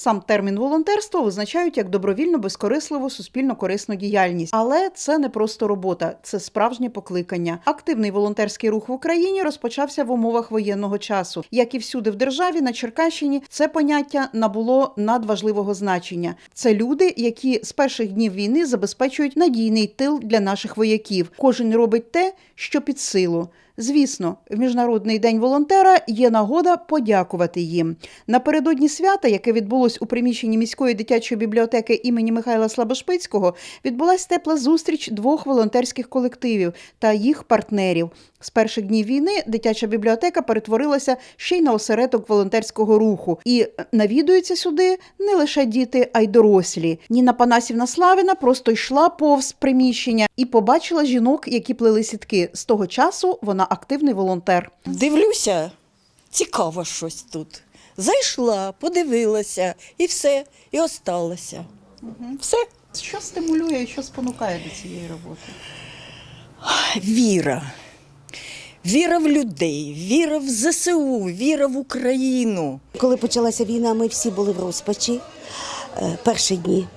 Сам термін волонтерство визначають як добровільно безкорисливу суспільно корисну діяльність, але це не просто робота, це справжнє покликання. Активний волонтерський рух в Україні розпочався в умовах воєнного часу. Як і всюди в державі, на Черкащині це поняття набуло надважливого значення. Це люди, які з перших днів війни забезпечують надійний тил для наших вояків. Кожен робить те, що під силу. Звісно, в міжнародний день волонтера є нагода подякувати їм. Напередодні свята, яке відбулось у приміщенні міської дитячої бібліотеки імені Михайла Слабошпицького, відбулась тепла зустріч двох волонтерських колективів та їх партнерів. З перших днів війни дитяча бібліотека перетворилася ще й на осередок волонтерського руху, і навідуються сюди не лише діти, а й дорослі. Ніна Панасівна Славіна просто йшла повз приміщення і побачила жінок, які плели сітки. З того часу вона активний волонтер. Дивлюся, цікаво щось тут. Зайшла, подивилася і все, і осталася. Все. Що стимулює, що спонукає до цієї роботи? Віра. Віра в людей, віра в ЗСУ, віра в Україну. Коли почалася війна, ми всі були в розпачі е, перші дні.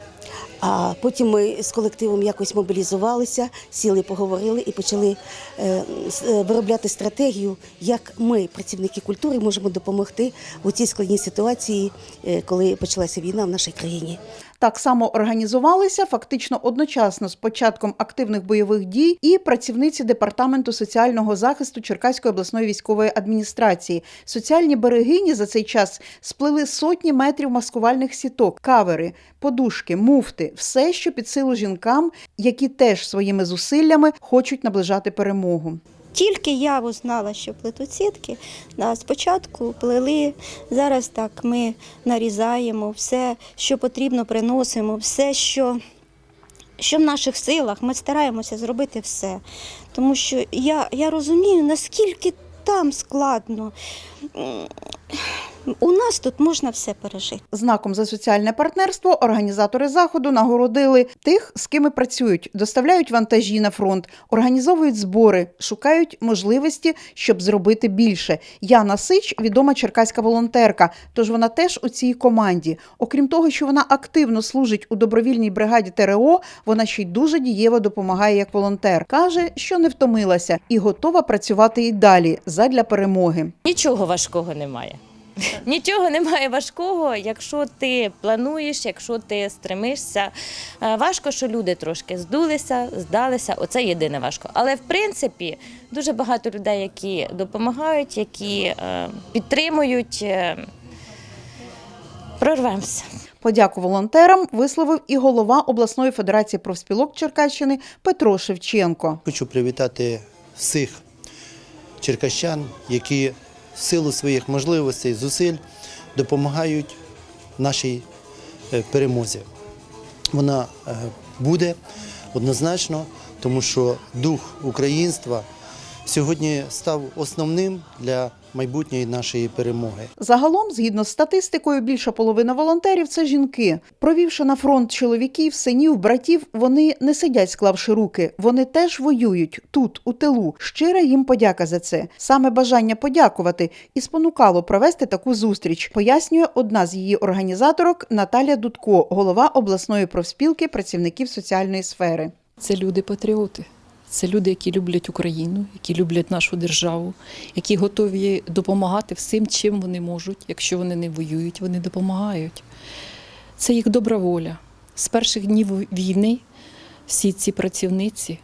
А потім ми з колективом якось мобілізувалися, сіли, поговорили і почали е, е, виробляти стратегію, як ми, працівники культури, можемо допомогти у цій складній ситуації, е, коли почалася війна в нашій країні. Так само організувалися фактично одночасно з початком активних бойових дій і працівниці департаменту соціального захисту Черкаської обласної військової адміністрації. Соціальні берегині за цей час сплели сотні метрів маскувальних сіток, кавери, подушки, муфти, все, що під силу жінкам, які теж своїми зусиллями хочуть наближати перемогу. Тільки я узнала, що плетуть сітки. Спочатку плели, зараз так ми нарізаємо все, що потрібно, приносимо, все, що, що в наших силах, ми стараємося зробити все. Тому що я, я розумію, наскільки там складно. У нас тут можна все пережити. Знаком за соціальне партнерство організатори заходу нагородили тих, з ким працюють, доставляють вантажі на фронт, організовують збори, шукають можливості, щоб зробити більше. Яна Сич відома черкаська волонтерка, тож вона теж у цій команді. Окрім того, що вона активно служить у добровільній бригаді ТРО, вона ще й дуже дієво допомагає як волонтер. каже, що не втомилася і готова працювати і далі задля перемоги. Нічого важкого немає. Нічого немає важкого, якщо ти плануєш, якщо ти стремишся. Е, Важко, що люди трошки здулися, здалися. Оце єдине важко. Але в принципі дуже багато людей, які допомагають, які е, підтримують. е, Прорвемося. Подяку волонтерам висловив і голова обласної федерації профспілок Черкащини Петро Шевченко. Хочу привітати всіх черкащан, які в силу своїх можливостей, зусиль допомагають нашій е, перемозі. Вона е, буде однозначно, тому що дух українства сьогодні став основним для майбутньої нашої перемоги. Загалом, згідно з статистикою, більша половина волонтерів це жінки. Провівши на фронт чоловіків, синів, братів, вони не сидять, склавши руки. Вони теж воюють тут, у тилу. Щира їм подяка за це. Саме бажання подякувати і спонукало провести таку зустріч. Пояснює одна з її організаторок Наталя Дудко, голова обласної профспілки працівників соціальної сфери. Це люди-патріоти. Це люди, які люблять Україну, які люблять нашу державу, які готові допомагати всім, чим вони можуть. Якщо вони не воюють, вони допомагають. Це їх добра воля. З перших днів війни всі ці працівниці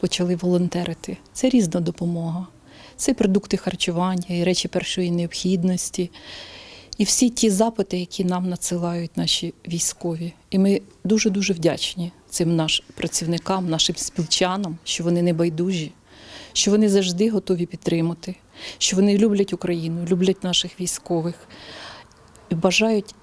почали волонтерити. Це різна допомога. Це продукти харчування, і речі першої необхідності, і всі ті запити, які нам надсилають наші військові. І ми дуже дуже вдячні цим наш працівникам, нашим спілчанам, що вони не байдужі, що вони завжди готові підтримати, що вони люблять Україну, люблять наших військових і бажають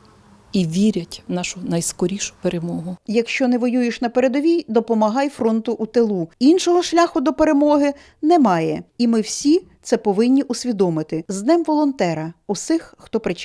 і вірять в нашу найскорішу перемогу. Якщо не воюєш на передовій, допомагай фронту у тилу. Іншого шляху до перемоги немає. І ми всі це повинні усвідомити з Днем волонтера, усіх, хто причетний.